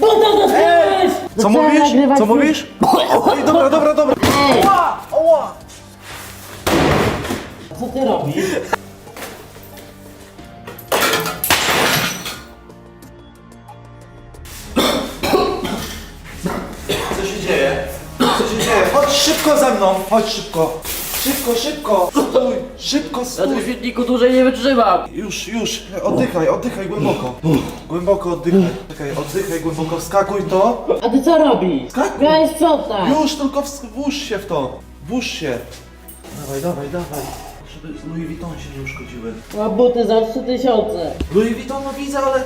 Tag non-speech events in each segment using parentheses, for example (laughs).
Buta dostałeś! Co Zacząłem mówisz? nagrywać Co mówisz? Ej, dobra, dobra, dobra. Ła. co ty robisz? Co się dzieje? Co się dzieje? Chodź szybko ze mną. Chodź szybko. Szybko, szybko. Stój, szybko stój. tym świetniku dłużej nie wytrzymam. Już, już. Oddychaj, oddychaj głęboko. Głęboko oddychaj. Czekaj, oddychaj głęboko. Wskakuj to. A ty co robisz? Skakuj. Miałeś sprzątać. Już, tylko ws- włóż się w to. Włóż się. Dawaj, dawaj, dawaj. Żeby Louis Vuitton się nie uszkodziły. Ma buty za 3000. Louis Vuitton no widzę, ale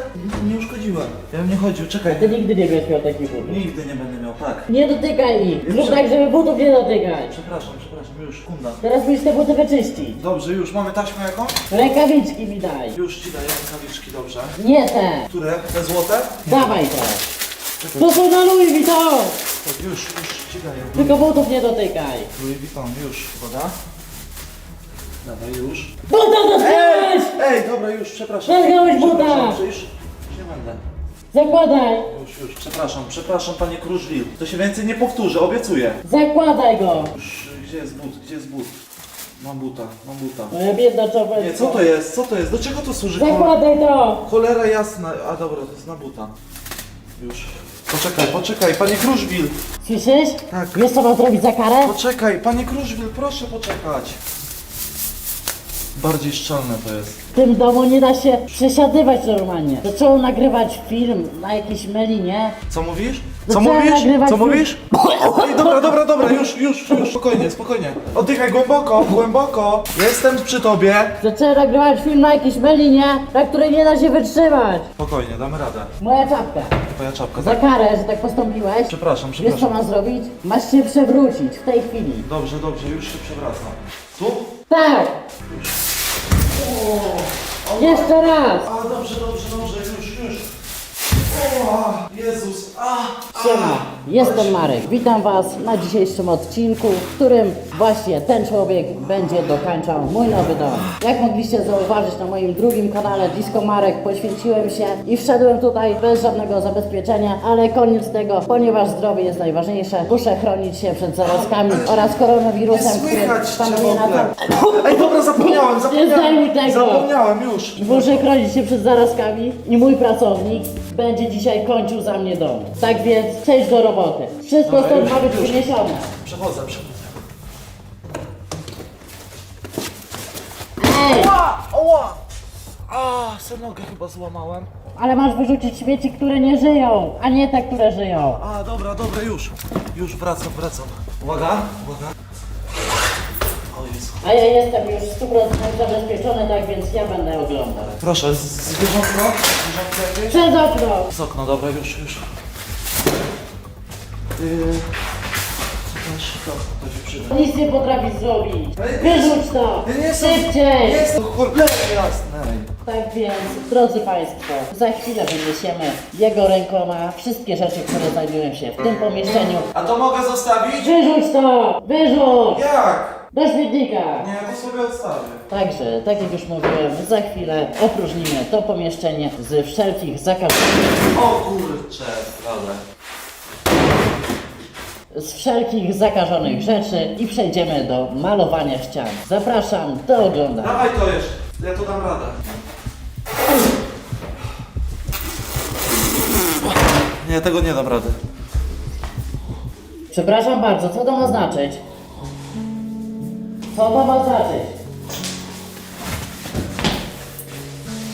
nie uszkodziłem. Ja bym nie chodził, czekaj. Ty nigdy nie będziesz miał takich butów. Nigdy nie będę miał, tak. Nie dotykaj ich. Zrób tak, żeby butów nie dotykać. Przepraszam, przepraszam, już, kunda. Teraz musisz te buty wyczyścić. Dobrze, już, mamy taśmę jakąś? Rękawiczki mi daj. Już ci daję rękawiczki, dobrze. Nie te. Które? Te złote? Dawaj te. To są na Louis Vuitton. Tak, już, już ci daję. Tylko butów nie dotykaj. Louis Vuitton, już, woda. Dawaj, już. Buta dostałeś! Ej, dobra, już, przepraszam. Ściągnąłeś buta! Przepraszam, już, już nie będę. Zakładaj. Już, już, przepraszam, przepraszam panie Kruszwil. To się więcej nie powtórzy, obiecuję. Zakładaj go. Już, gdzie jest but, gdzie jest but? Mam buta, mam buta. Moja biedna czapeczka. Nie, co to jest, co to jest, do czego to służy? Zakładaj to. cholera jasna, a dobra, to jest na buta. Już. Poczekaj, poczekaj, panie Kruszwil. Słyszysz? Tak. Wiesz co mam zrobić za karę? Poczekaj, panie Kruszwil, proszę poczekać. Bardziej szczelne to jest. W tym domu nie da się przesiadywać normalnie. Zaczął nagrywać film na jakiejś melinie. Co mówisz? Co Zacząłem mówisz? nagrywać Co film. mówisz? (laughs) Ej, dobra, dobra, dobra, już, już, już, spokojnie, spokojnie. Oddychaj głęboko, głęboko. Jestem przy tobie. Zacząłem nagrywać film na jakiejś melinie, na której nie da się wytrzymać. Spokojnie, damy radę. Moja czapka. Twoja czapka, Za tak? karę, że tak postąpiłeś. Przepraszam, Wiesz co przepraszam. mam zrobić? Masz się przewrócić w tej chwili. Dobrze, dobrze, już się przewracam. Tu? Tak! Jeszcze raz! A, dobrze, dobrze, dobrze, już, już. O, Jezus, a, Siema, jestem Marek. Witam Was na dzisiejszym odcinku, w którym właśnie ten człowiek będzie dokańczał mój nowy dom. Jak mogliście zauważyć na moim drugim kanale Disco Marek, poświęciłem się i wszedłem tutaj bez żadnego zabezpieczenia, ale koniec tego, ponieważ zdrowie jest najważniejsze, muszę chronić się przed zarazkami oraz nie koronawirusem, który słychać cię w panuje na ogóle. całym... Ej, dobra, zapomniałem, zdejmuj zapomniałem. tego. Zapomniałem, już. Muszę chronić się przed zarazkami i mój pracownik będzie dzisiaj kończył za mnie dom. Tak więc przejdź do roboty. Wszystko Dobra, stąd ma być już. wyniesione. Przechodzę, przechodzę. Ej, Ła, ła. A, se nogę chyba złamałem. ale masz wyrzucić śmieci, które nie żyją, a nie te, które żyją. A, dobra, dobra, już. Już wracam, wracam. Uwaga, uwaga. A ja jestem już w 100% zabezpieczony, tak więc ja będę oglądał. Proszę, z- zwierzątko? Zwierzątko jakieś? Przez okno! Z okno, dobra, już, już. Yy, co też? To, to się przyda. Nic nie potrafisz zrobić. Ale- Wyrzuć to! Nie Szybciej! Jest to cholery jasnej. Tak więc, drodzy Państwo, za chwilę wyniesiemy jego rękoma wszystkie rzeczy, które znajdują się w tym pomieszczeniu. A to mogę zostawić? Wyrzuć to! Wyrzuć! Jak? Do śmietnika! Nie, to sobie odstawię. Także, tak jak już mówiłem, za chwilę opróżnimy to pomieszczenie z wszelkich zakażonych, O kurcze, ale. z wszelkich zakażonych rzeczy i przejdziemy do malowania ścian. Zapraszam do oglądania. Dawaj to jeszcze, ja to dam radę. Nie, tego nie dam rady. Przepraszam bardzo, co to ma znaczyć? Co to ma znaczyć?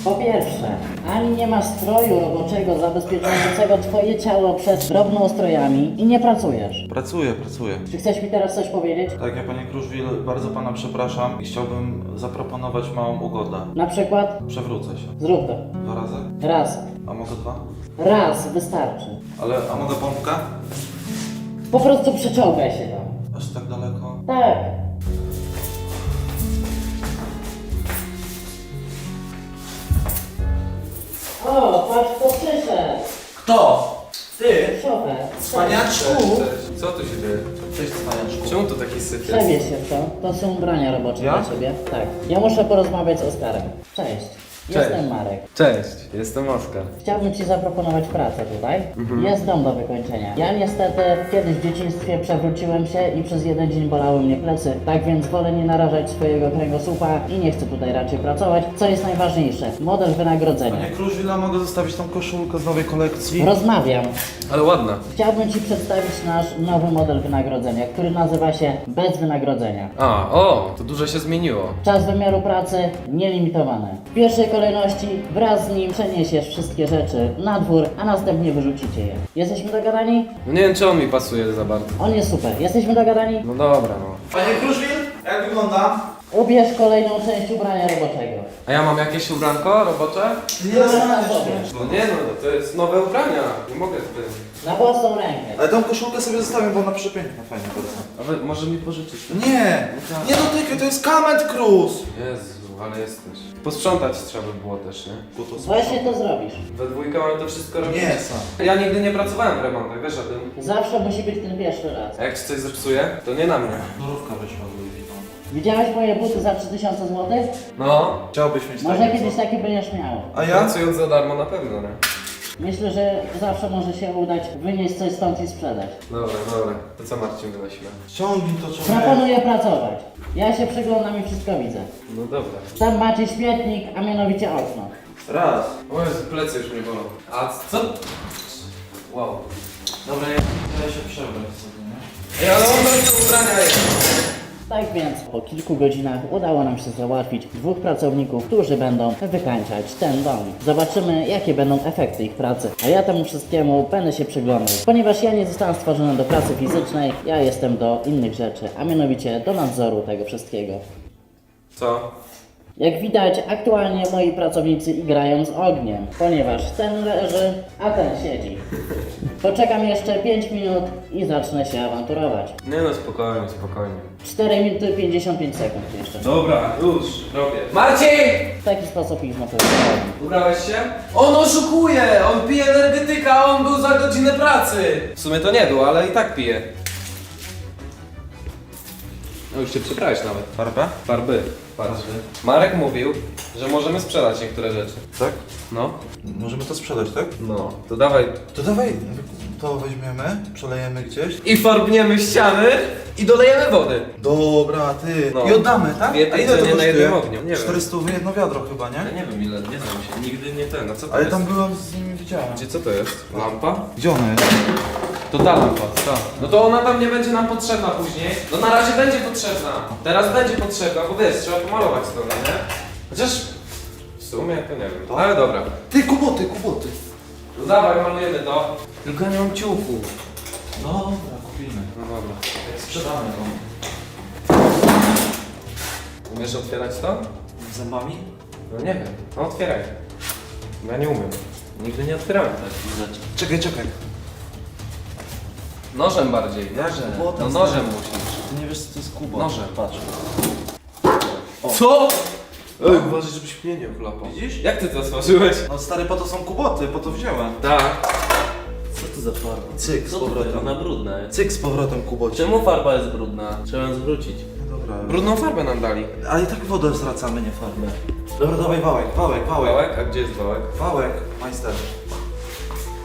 Po pierwsze, ani nie ma stroju roboczego zabezpieczającego twoje ciało przed drobnoustrojami i nie pracujesz. Pracuję, pracuję. Czy chcesz mi teraz coś powiedzieć? Tak, ja panie Kruszwil, bardzo pana przepraszam i chciałbym zaproponować małą ugodę. Na przykład, Przewrócę się. zrób to. Dwa razy? Raz. A mogę dwa? Raz wystarczy. Ale, a mogę pompkę? Po prostu przeciągaj się tam. Aż tak daleko? Tak. Kto? Ty? Cwaniaczku? Co tu się dzieje? Cześć, cwaniaczku. Czemu tu taki syf jest? Przebierz się w to. To są ubrania robocze Ja? dla ciebie. Tak. Ja muszę porozmawiać z Oskarem. Cześć. Jestem Marek. Cześć, jestem Oskar. Chciałbym Ci zaproponować pracę tutaj. Jest dom do wykończenia. Ja niestety kiedyś w dzieciństwie przewróciłem się i przez jeden dzień bolały mnie plecy. Tak więc wolę nie narażać swojego kręgosłupa i nie chcę tutaj raczej pracować. Co jest najważniejsze? Model wynagrodzenia. Panie Kruszwila, mogę zostawić tą koszulkę z nowej kolekcji? Rozmawiam. Ale ładna. Chciałbym Ci przedstawić nasz nowy model wynagrodzenia, który nazywa się bez wynagrodzenia. A, o, to dużo się zmieniło. Czas wymiaru pracy nielimitowany. W pierwszej kolejności wraz z nim przeniesiesz wszystkie rzeczy na dwór, a następnie wyrzucicie je. Jesteśmy dogadani? No nie wiem, czy on mi pasuje za bardzo. On jest super. Jesteśmy dogadani? No dobra, no. Panie Kruszwil, jak wygląda? Ubierz kolejną część ubrania roboczego. A ja mam jakieś ubranko robocze? Nie się. No nie no, to jest nowe ubrania. Nie mogę z tym. Na własną rękę. Ale tą koszulkę sobie zostawię, bo ona przepiękna, fajnie bardzo. A wy, może mi pożyczyć? Nie, nie dotykaj, to jest Kament Cruz! Jezu, ale jesteś. Posprzątać trzeba by było też, nie? Bo to Właśnie to zrobisz. We dwójkę mamy to wszystko robić. Nie, sam. Ja nigdy nie pracowałem w remontach, wiesz o tym? Zawsze musi być ten pierwszy raz. A jak ci coś zepsuje, to nie na mnie. Dorówka wyszła Louis Vuitton. Widziałeś moje buty za 3000 zł? No, Chciałbyś mieć Może takie, kiedyś co? takie będziesz miał. A ja? pracując za darmo na pewno, nie? Myślę, że zawsze może się udać wynieść coś stąd i sprzedać. Dobra, dobra. To co Marcin wymyślił? Ciągnij to człowiek. Proponuję pracować. Ja się przyglądam i wszystko widzę. No dobra. Tam macie śmietnik, a mianowicie okno. Raz. O Jezu, plecy już mnie bolą. A co? Wow. Dobra, ja, ja się przebrać sobie, nie? Ej, ale on bez ubrania jest. Tak więc po kilku godzinach udało nam się załatwić dwóch pracowników, którzy będą wykańczać ten dom. Zobaczymy, jakie będą efekty ich pracy. A ja temu wszystkiemu będę się przyglądał. Ponieważ ja nie zostałem stworzony do pracy fizycznej, ja jestem do innych rzeczy, a mianowicie do nadzoru tego wszystkiego. Co? Jak widać, aktualnie moi pracownicy igrają z ogniem, ponieważ ten leży, a ten siedzi. Poczekam jeszcze 5 minut i zacznę się awanturować. Nie no, spokojnie, spokojnie. 4 minuty 55 sekund jeszcze. Dobra, już, robię. Marcin! W taki sposób ich napotykałem. Ubrałeś się? On oszukuje! On pije energetyka, a on był za godzinę pracy! W sumie to nie był, ale i tak pije. No już się przebrałeś nawet. Farbę? Farby. Farby. Marek mówił, że możemy sprzedać niektóre rzeczy. Tak? No. Możemy to sprzedać, tak? No. To dawaj. To dawaj, to weźmiemy, przelejemy gdzieś. I farbniemy ściany i dolejemy wody. Dobra, ty. No. I oddamy, tak? Dwie A ile to pieczenie na kosztuje? jednym ogniu, nie wiem. 400 jedno wiadro chyba, nie? Ja nie wiem ile, nie znam się. Nigdy nie ten. A co to Ale jest? tam byłem z nimi widziałem. Gdzie co to jest? Lampa? Gdzie ona jest? To ta lampa, ta. No to ona tam nie będzie nam potrzebna później. No na razie będzie potrzebna. Teraz będzie potrzebna, bo wiesz, trzeba pomalować to, nie? Chociaż w sumie to nie wiem. Ale dobra. Ty, kuboty, kuboty. No dawaj, malujemy to. Tylko nie mam ciuchu. Dobra, kupimy. No dobra. Sprzedamy to. Umiesz otwierać to? Zębami? No nie wiem. No otwieraj. Ja nie umiem. Nigdy nie otwierałem takich rzeczy. Czekaj, czekaj. Nożem bardziej. Nożem. No nożem musisz. Ty nie wiesz co to jest kubot. Nożem. Patrz. Co? Ej, uważaj, żebyś mnie nie ochlapał. Widzisz? Jak ty to stworzyłeś? No stary, po to są kuboty, po to wziąłem. Tak. Co to za farba? Cyk, z Co to jest? powrotem. Ona brudna jest. Cyk z powrotem kubocie. Czemu farba jest brudna? Trzeba ją zwrócić. No dobra. Brudną farbę nam dali. Ale i tak wodę zwracamy, nie farbę. Dobra, dawaj wałek, wałek, wałek. Wałek? A gdzie jest wałek? Wałek, majster.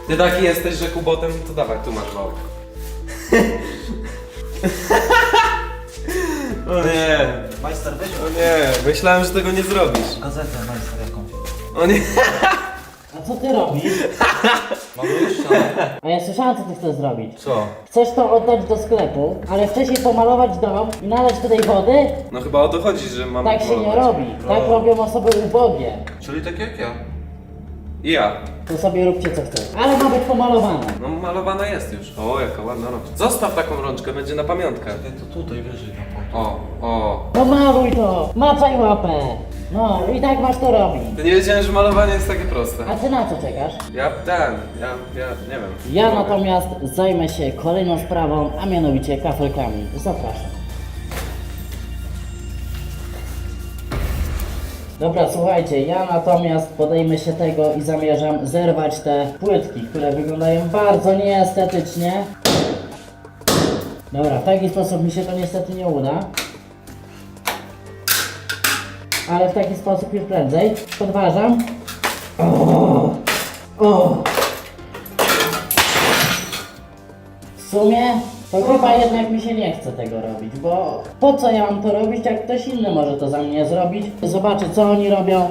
Ty taki jesteś, że kubotem, to dawaj, tu masz wałek. (laughs) o nie, Majster, weź o nie, myślałem, że tego nie zrobisz. gazetę, majster, jakąś. O nie. A co ty robisz? (laughs) Mamy jeszcze? A ja słyszałem, co ty chcesz zrobić. Co? Chcesz to oddać do sklepu, ale wcześniej pomalować dom i nalać tutaj wody? No chyba o to chodzi, że mam Tak się nie robi. Tak robią osoby ubogie. Czyli tak jak ja. I ja. To sobie róbcie co chcesz. Ale ma być pomalowane. No malowana jest już. O, jaka ładna rączka. Zostaw taką rączkę, będzie na pamiątkę. Czekaj, to tutaj wyżej na pokój. O, o. Pomaluj to! Maczaj łapę! No i tak masz to robić. To nie wiedziałem, że malowanie jest takie proste. A ty na co czekasz? Ja ten, ja, ja nie wiem. Ja natomiast zajmę się kolejną sprawą, a mianowicie kafelkami. Zapraszam. Dobra, słuchajcie, ja natomiast podejmę się tego i zamierzam zerwać te płytki, które wyglądają bardzo nieestetycznie. Dobra, w taki sposób mi się to niestety nie uda. ale w taki sposób już prędzej. Podważam. O! O! W sumie to chyba jednak mi się nie chce tego robić, bo po co ja mam to robić, jak ktoś inny może to za mnie zrobić? Zobaczę co oni robią.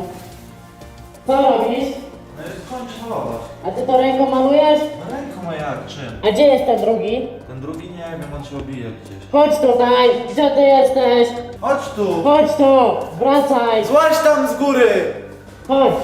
Co robisz? No i kończ malować. A ty to ręką malujesz? No ręką a jak, czym? A gdzie jest ten drugi? Ten drugi nie wiem, on się obije gdzieś. Chodź tutaj! Gdzie ty jesteś? Chodź tu! Chodź tu! Wracaj! Złaź tam z góry! Chodź!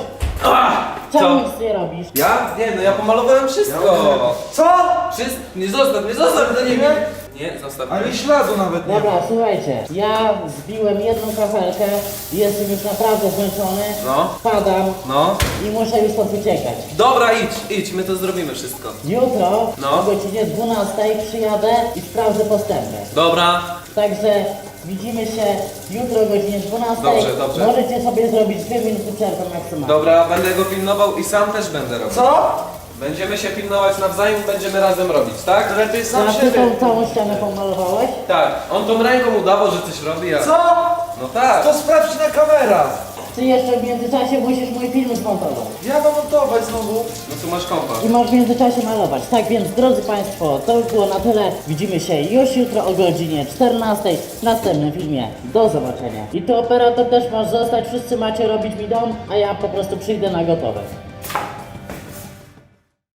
Co? Nic nie robisz? Ja? Nie, no ja pomalowałem wszystko. Co? Wszystko. Nie zostaw, nie zostaw, to nie wiem. Nie, zostaw. Ani śladu nawet nie Dobra, ma. słuchajcie, ja zbiłem jedną kafelkę, jestem już naprawdę zmęczony, No. padam No. i muszę już stąd uciekać. Dobra, idź, idź, my to zrobimy wszystko. Jutro No. o godzinie 12 przyjadę i sprawdzę postępy. Dobra. Także widzimy się jutro o godzinie 12. Dobrze, dobrze. Możecie sobie zrobić 2 minuty przerwy maksymalnie. Dobra, będę go pilnował i sam też będę robił. Co? Będziemy się pilnować nawzajem, będziemy razem robić, tak? Lepiej sam A ty siebie. tą całą ścianę pomalowałeś? Tak. On tą ręką udawał, że coś robi, a... Co? No tak. To sprawdź na kamerach. Ty jeszcze w międzyczasie musisz mój film zmontować. Ja mam montować znowu. No tu masz kompas. I masz w międzyczasie malować. Tak więc, drodzy Państwo, to już było na tyle. Widzimy się już jutro o godzinie 14 w następnym filmie. Do zobaczenia. I tu operator też masz zostać, wszyscy macie robić mi dom, a ja po prostu przyjdę na gotowe.